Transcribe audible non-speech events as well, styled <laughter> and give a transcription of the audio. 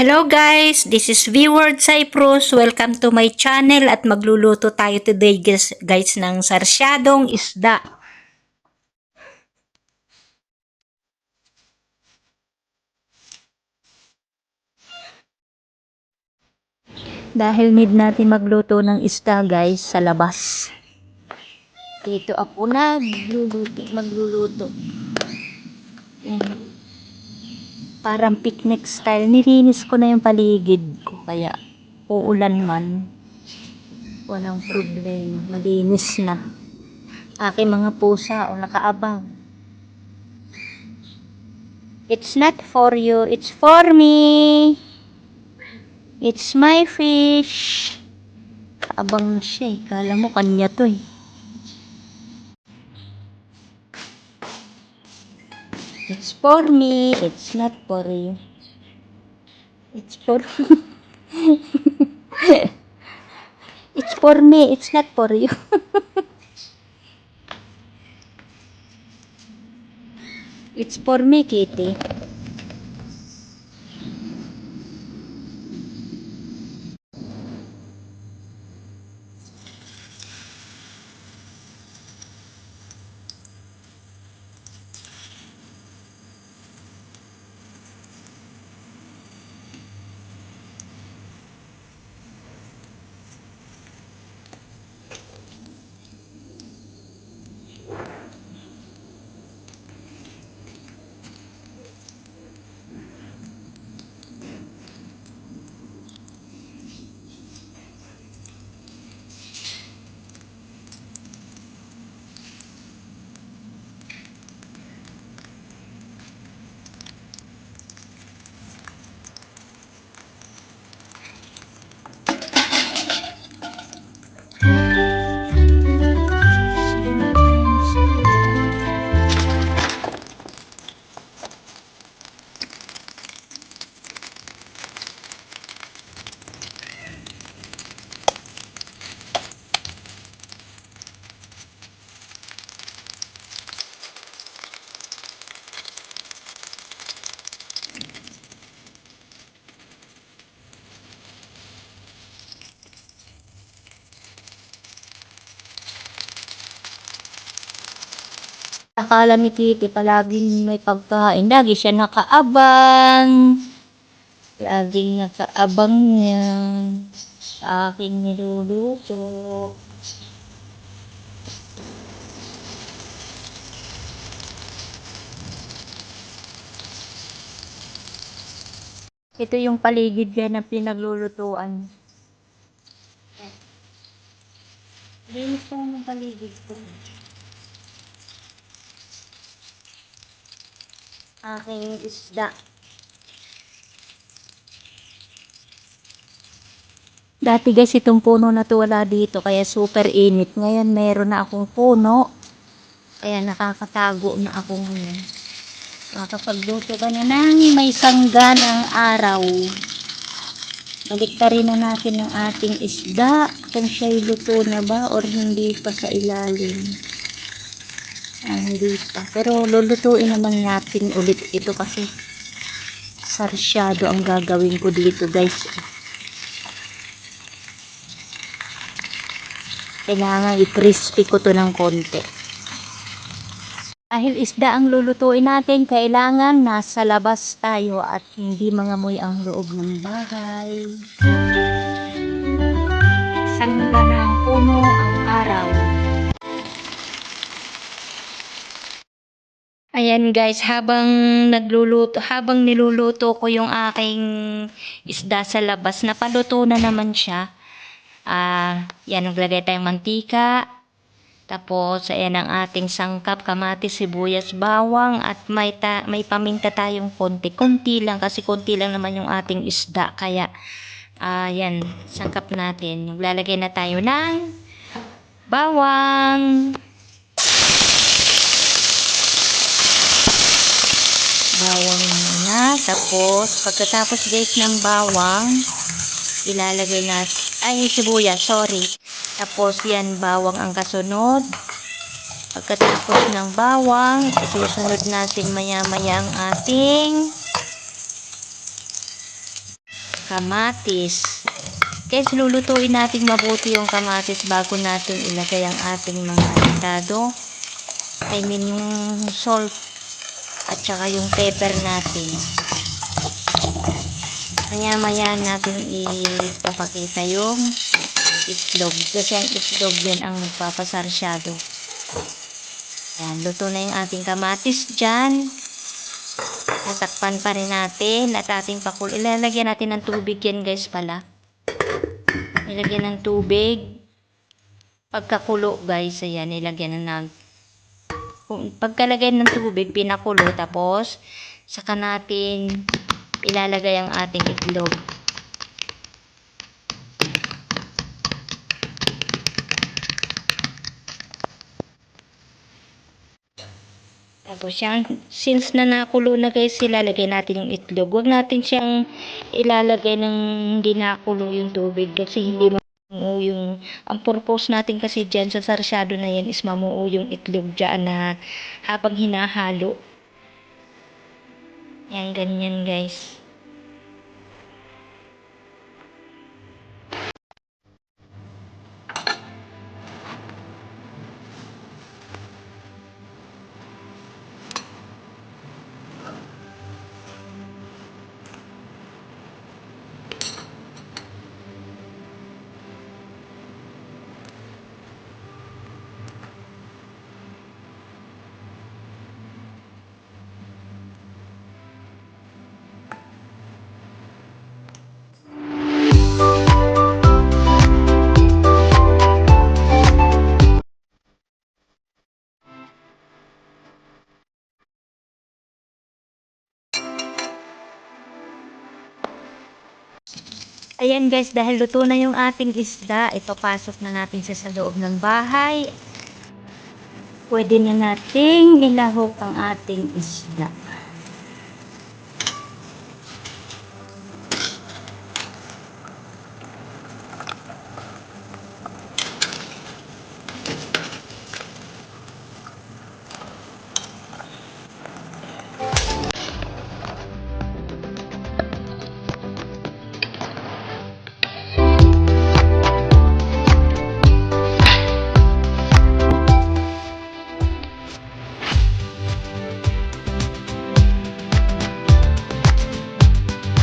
Hello guys, this is V-Word Cyprus. Welcome to my channel at magluluto tayo today guys, guys ng sarsyadong isda. Dahil need natin magluto ng isda guys sa labas. Dito ako nagluluto, magluluto. Ayan. Parang picnic style. Nilinis ko na yung paligid ko. Kaya uulan man. Walang problema. Malinis na. Aking mga pusa o nakaabang. It's not for you. It's for me. It's my fish. Kaabang siya eh. Kala mo kanya to eh. It's for me. It's not for you. It's for <laughs> It's for me. It's not for you. <laughs> It's for me, Kitty. Akala ni Kitty palaging may pagkain. Lagi siya nakaabang. Laging nakaabang niya sa aking niluluto. Ito yung paligid niya na pinaglulutuan. Linis ko yung paligid ko. Aking isda. Dati guys, itong puno na to wala dito, kaya super init. Ngayon, meron na akong puno. Kaya nakakatago na ako ngayon. Makakapagluto ka na ng may sangga ng araw. Baliktarin na natin ang ating isda. Kung siya'y luto na ba or hindi pa sa ilalim. Ah, hindi pa. Pero lulutuin naman natin ulit ito kasi sarsyado ang gagawin ko dito guys. Kailangan i-crispy ko to ng konti. Dahil isda ang lulutuin natin, kailangan nasa labas tayo at hindi mangamoy ang loob ng bahay. Sangga ng puno ang araw. Ayan guys, habang nagluluto, habang niluluto ko yung aking isda sa labas, napaluto na naman siya. Ah, yan naglagay tayong mantika. Tapos ayan ang ating sangkap, kamatis, sibuyas, bawang at may ta may paminta tayong konti. Konti lang kasi konti lang naman yung ating isda. Kaya ah yan, sangkap natin. Lalagay na tayo ng bawang. Bawang muna. Tapos, pagkatapos guys ng bawang, ilalagay na, ay sibuyas, sorry. Tapos yan, bawang ang kasunod. Pagkatapos ng bawang, susunod natin maya-maya ang ating kamatis. Guys, lulutuin natin mabuti yung kamatis bago natin ilagay ang ating mga rekado. I mean, yung salt at saka yung pepper natin. Maya-maya natin ipapakita yung itlog. Kasi ang itlog din ang nagpapasarsyado. Ayan, luto na yung ating kamatis dyan. Tatakpan pa rin natin at ating pakul. Ilalagyan natin ng tubig yan guys pala. Ilagyan ng tubig. Pagkakulo guys, ayan, ilagyan na ng pagkalagay ng tubig, pinakulo, tapos saka natin ilalagay ang ating itlog. Tapos yan, since na nakulo na guys, ilalagay natin yung itlog. Huwag natin siyang ilalagay ng hindi yung tubig kasi hindi mamuo yung... Ang purpose natin kasi dyan sa sarsyado na yan is mamuo yung itlog dyan na habang hinahalo. Yan, ganyan guys. Ayan guys, dahil luto na yung ating isda, ito pasok na natin siya sa loob ng bahay. Pwede na nating ilahok ang ating isda.